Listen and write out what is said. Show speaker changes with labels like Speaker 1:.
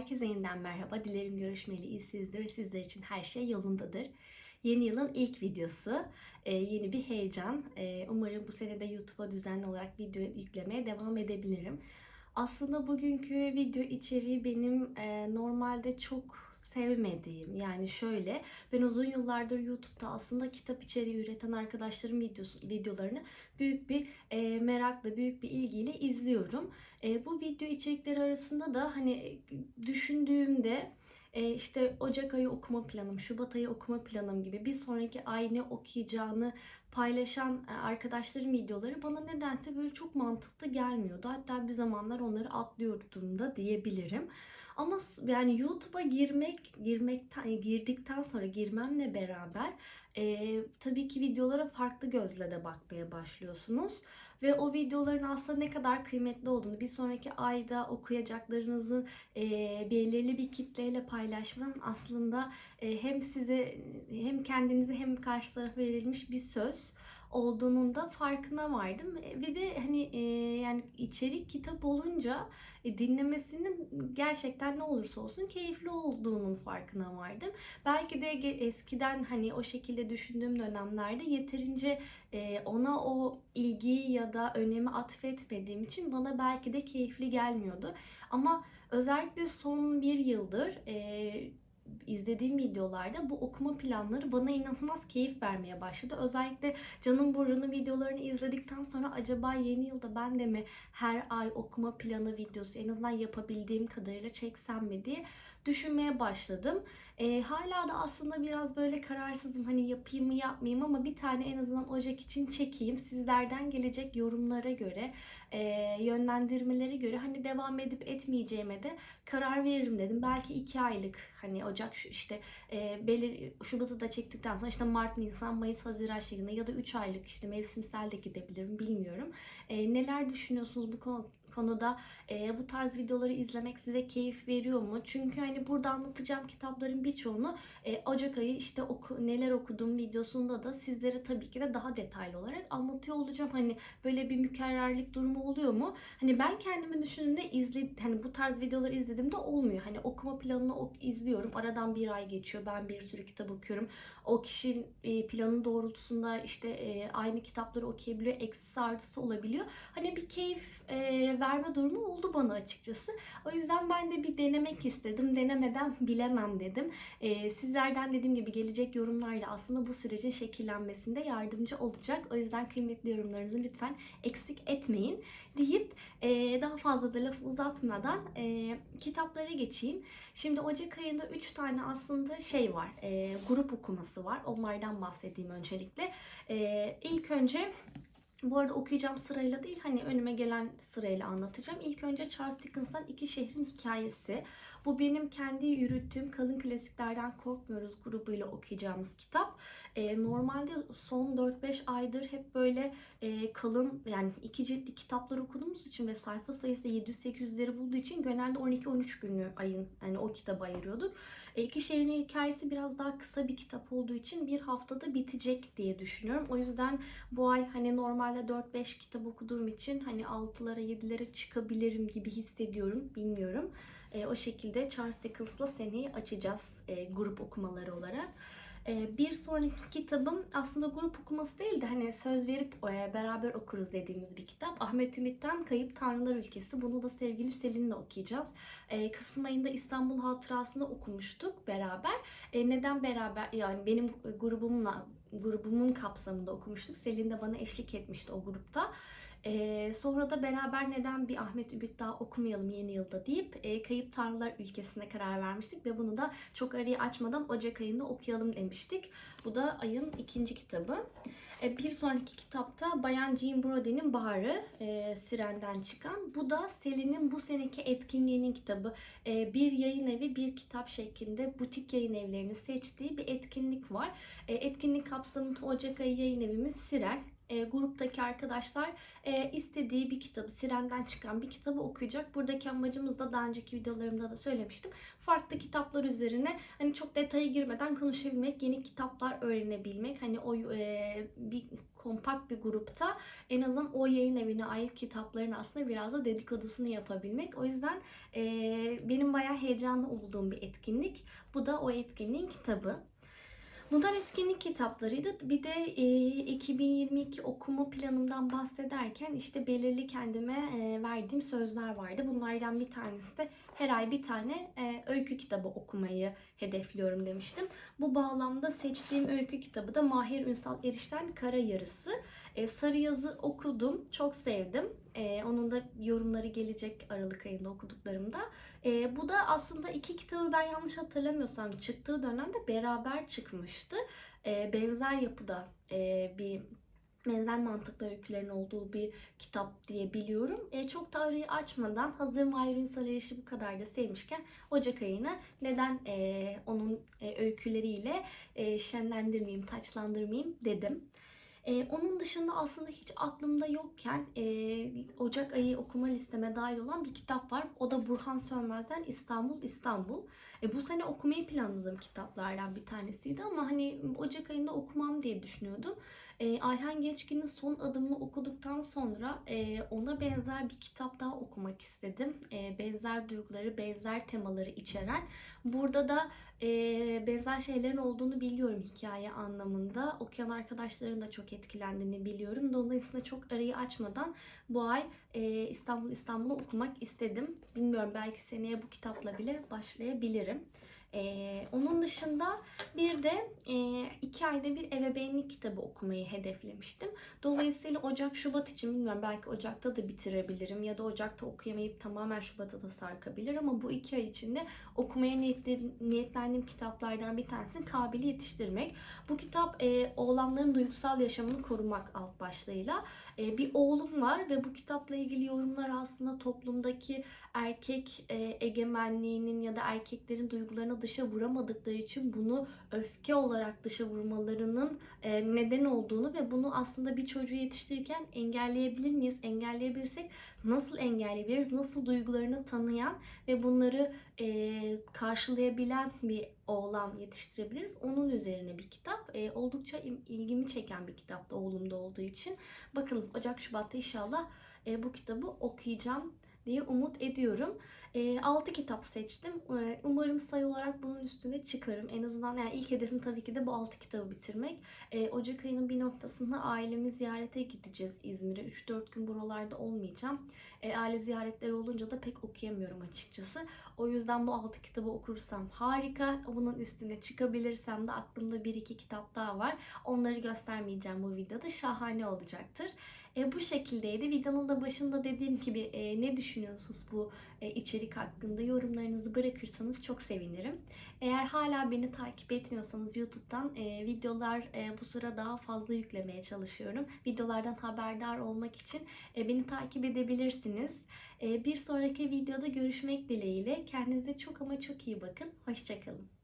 Speaker 1: Herkese yeniden merhaba. Dilerim görüşmeli iyisinizdir ve sizler için her şey yolundadır. Yeni yılın ilk videosu. Ee, yeni bir heyecan. Ee, umarım bu sene de YouTube'a düzenli olarak video yüklemeye devam edebilirim. Aslında bugünkü video içeriği benim e, normalde çok sevmediğim yani şöyle ben uzun yıllardır YouTube'da aslında kitap içeriği üreten arkadaşlarım videosu, videolarını büyük bir e, merakla büyük bir ilgiyle izliyorum. E, bu video içerikleri arasında da hani e, düşündüğümde e, işte Ocak ayı okuma planım, Şubat ayı okuma planım gibi bir sonraki ay ne okuyacağını paylaşan e, arkadaşların videoları bana nedense böyle çok mantıklı gelmiyordu. Hatta bir zamanlar onları atlıyordum da diyebilirim. Ama yani YouTube'a girmek, girmekten, girdikten sonra girmemle beraber e, tabii ki videolara farklı gözle de bakmaya başlıyorsunuz. Ve o videoların aslında ne kadar kıymetli olduğunu bir sonraki ayda okuyacaklarınızı e, belirli bir kitleyle paylaşmanın aslında e, hem size hem kendinize hem karşı tarafa verilmiş bir söz olduğunun da farkına vardım. Ve de hani e, yani içerik kitap olunca e, dinlemesinin gerçekten ne olursa olsun keyifli olduğunun farkına vardım. Belki de eskiden hani o şekilde düşündüğüm dönemlerde yeterince e, ona o ilgiyi ya da önemi atfetmediğim için bana belki de keyifli gelmiyordu. Ama özellikle son bir yıldır e, izlediğim videolarda bu okuma planları bana inanılmaz keyif vermeye başladı. Özellikle Canım Burun'un videolarını izledikten sonra acaba yeni yılda ben de mi her ay okuma planı videosu en azından yapabildiğim kadarıyla çeksem mi diye düşünmeye başladım. Ee, hala da aslında biraz böyle kararsızım hani yapayım mı yapmayayım ama bir tane en azından Ocak için çekeyim. Sizlerden gelecek yorumlara göre, e, yönlendirmelere göre hani devam edip etmeyeceğime de karar veririm dedim. Belki iki aylık hani Ocak işte e, belir Şubat'ı da çektikten sonra işte Mart, Nisan, Mayıs, Haziran şeklinde ya da 3 aylık işte mevsimsel de gidebilirim bilmiyorum. E, neler düşünüyorsunuz bu konu konuda e, bu tarz videoları izlemek size keyif veriyor mu? Çünkü hani burada anlatacağım kitapların birçoğunu e, Ocak ayı işte oku, neler okudum videosunda da sizlere tabii ki de daha detaylı olarak anlatıyor olacağım. Hani böyle bir mükerrerlik durumu oluyor mu? Hani ben kendimi düşündüğümde izle hani bu tarz videoları izlediğimde olmuyor. Hani okuma planını ok- izliyorum. Aradan bir ay geçiyor. Ben bir sürü kitap okuyorum. O kişinin e, planı doğrultusunda işte e, aynı kitapları okuyabiliyor. Eksisi artısı olabiliyor. Hani bir keyif e, verme durumu oldu bana açıkçası. O yüzden ben de bir denemek istedim. Denemeden bilemem dedim. Sizlerden dediğim gibi gelecek yorumlarla aslında bu sürecin şekillenmesinde yardımcı olacak. O yüzden kıymetli yorumlarınızı lütfen eksik etmeyin deyip daha fazla da lafı uzatmadan kitaplara geçeyim. Şimdi Ocak ayında 3 tane aslında şey var. grup okuması var. Onlardan bahsedeyim öncelikle. E, ilk önce bu arada okuyacağım sırayla değil hani önüme gelen sırayla anlatacağım. İlk önce Charles Dickens'tan İki Şehrin Hikayesi. Bu benim kendi yürüttüğüm Kalın Klasiklerden Korkmuyoruz grubuyla okuyacağımız kitap. Ee, normalde son 4-5 aydır hep böyle e, kalın yani iki ciltli kitaplar okuduğumuz için ve sayfa sayısı da 700-800'leri bulduğu için genelde 12-13 günlü ayın yani o kitaba ayırıyorduk. E, İki Şehrin Hikayesi biraz daha kısa bir kitap olduğu için bir haftada bitecek diye düşünüyorum. O yüzden bu ay hani normalde 4-5 kitap okuduğum için hani 6'lara 7'lere çıkabilirim gibi hissediyorum. Bilmiyorum. E, o şekilde Charles Dickens'la seneyi açacağız e, grup okumaları olarak. E, bir sonraki kitabım aslında grup okuması değil de hani söz verip e, beraber okuruz dediğimiz bir kitap. Ahmet Ümit'ten Kayıp Tanrılar Ülkesi. Bunu da sevgili Selin'le okuyacağız. E, Kasım ayında İstanbul Hatırası'nda okumuştuk beraber. E, neden beraber yani benim grubumla grubumun kapsamında okumuştuk. Selin de bana eşlik etmişti o grupta. Ee, sonra da beraber neden bir Ahmet Ümit daha okumayalım yeni yılda deyip e, Kayıp Tanrılar Ülkesi'ne karar vermiştik ve bunu da çok arayı açmadan Ocak ayında okuyalım demiştik. Bu da ayın ikinci kitabı. E, bir sonraki kitapta Bayan Jean Brodie'nin Baharı e, Siren'den çıkan. Bu da Selin'in bu seneki etkinliğinin kitabı. E, bir yayın evi bir kitap şeklinde butik yayın evlerini seçtiği bir etkinlik var. E, etkinlik kapsamında Ocak ayı yayın evimiz Siren. E, gruptaki arkadaşlar e, istediği bir kitabı, Siren'den çıkan bir kitabı okuyacak. Buradaki amacımız da daha önceki videolarımda da söylemiştim. Farklı kitaplar üzerine hani çok detaya girmeden konuşabilmek, yeni kitaplar öğrenebilmek. Hani o e, bir kompakt bir grupta en azından o yayın evine ait kitapların aslında biraz da dedikodusunu yapabilmek. O yüzden e, benim bayağı heyecanlı olduğum bir etkinlik. Bu da o etkinliğin kitabı. Bunlar etkinlik kitaplarıydı. Bir de e, 2022 okuma planımdan bahsederken işte belirli kendime e, verdiğim sözler vardı. Bunlardan bir tanesi de her ay bir tane e, öykü kitabı okumayı hedefliyorum demiştim. Bu bağlamda seçtiğim öykü kitabı da Mahir Ünsal Eriş'ten Kara Yarısı. E, Sarı Yazı okudum, çok sevdim. E, onun da yorumları gelecek Aralık ayında okuduklarımda. E, bu da aslında iki kitabı ben yanlış hatırlamıyorsam çıktığı dönemde beraber çıkmıştı. E, benzer yapıda e, bir benzer mantıklı öykülerin olduğu bir kitap diye biliyorum. E, çok da arayı açmadan hazır Mahir Ünsal bu kadar da sevmişken Ocak ayını neden e, onun e, öyküleriyle e, şenlendirmeyeyim, taçlandırmayayım dedim. Ee, onun dışında aslında hiç aklımda yokken e, Ocak ayı okuma listeme dahil olan bir kitap var. O da Burhan Sönmez'den İstanbul İstanbul. E, bu sene okumayı planladığım kitaplardan bir tanesiydi ama hani Ocak ayında okumam diye düşünüyordum. E, Ayhan Geçkin'in son adımını okuduktan sonra e, ona benzer bir kitap daha okumak istedim. E, benzer duyguları, benzer temaları içeren. Burada da e, benzer şeylerin olduğunu biliyorum hikaye anlamında. Okuyan arkadaşların da çok etkilendiğini biliyorum. Dolayısıyla çok arayı açmadan bu ay e, İstanbul İstanbul'u okumak istedim. Bilmiyorum belki seneye bu kitapla bile başlayabilirim. Ee, onun dışında bir de e, iki ayda bir ebeveynlik kitabı okumayı hedeflemiştim. Dolayısıyla Ocak, Şubat için bilmiyorum belki Ocak'ta da bitirebilirim ya da Ocak'ta okuyamayıp tamamen Şubat'a da sarkabilir ama bu iki ay içinde okumaya niyetli, niyetlendiğim kitaplardan bir tanesi Kabil'i Yetiştirmek. Bu kitap e, oğlanların duygusal yaşamını korumak alt başlığıyla. E, bir oğlum var ve bu kitapla ilgili yorumlar aslında toplumdaki erkek e, egemenliğinin ya da erkeklerin duygularına dışa vuramadıkları için bunu öfke olarak dışa vurmalarının e, neden olduğunu ve bunu aslında bir çocuğu yetiştirirken engelleyebilir miyiz? Engelleyebilirsek nasıl engelleyebiliriz? Nasıl duygularını tanıyan ve bunları e, karşılayabilen bir oğlan yetiştirebiliriz. Onun üzerine bir kitap. E, oldukça ilgimi çeken bir kitaptı oğlumda olduğu için. Bakalım Ocak Şubat'ta inşallah e, bu kitabı okuyacağım diye umut ediyorum. E, 6 kitap seçtim. E, umarım sayı olarak bunun üstüne çıkarım. En azından yani ilk hedefim tabii ki de bu 6 kitabı bitirmek. E, Ocak ayının bir noktasında ailemi ziyarete gideceğiz İzmir'e. 3-4 gün buralarda olmayacağım. E, aile ziyaretleri olunca da pek okuyamıyorum açıkçası. O yüzden bu 6 kitabı okursam harika. Bunun üstüne çıkabilirsem de aklımda 1-2 kitap daha var. Onları göstermeyeceğim bu videoda. Şahane olacaktır. E, bu şekildeydi. Videonun da başında dediğim gibi e, ne düşünüyorsunuz bu e, içerik hakkında? Yorumlarınızı bırakırsanız çok sevinirim. Eğer hala beni takip etmiyorsanız YouTube'dan e, videolar e, bu sıra daha fazla yüklemeye çalışıyorum. Videolardan haberdar olmak için e, beni takip edebilirsiniz. E, bir sonraki videoda görüşmek dileğiyle. Kendinize çok ama çok iyi bakın. Hoşçakalın.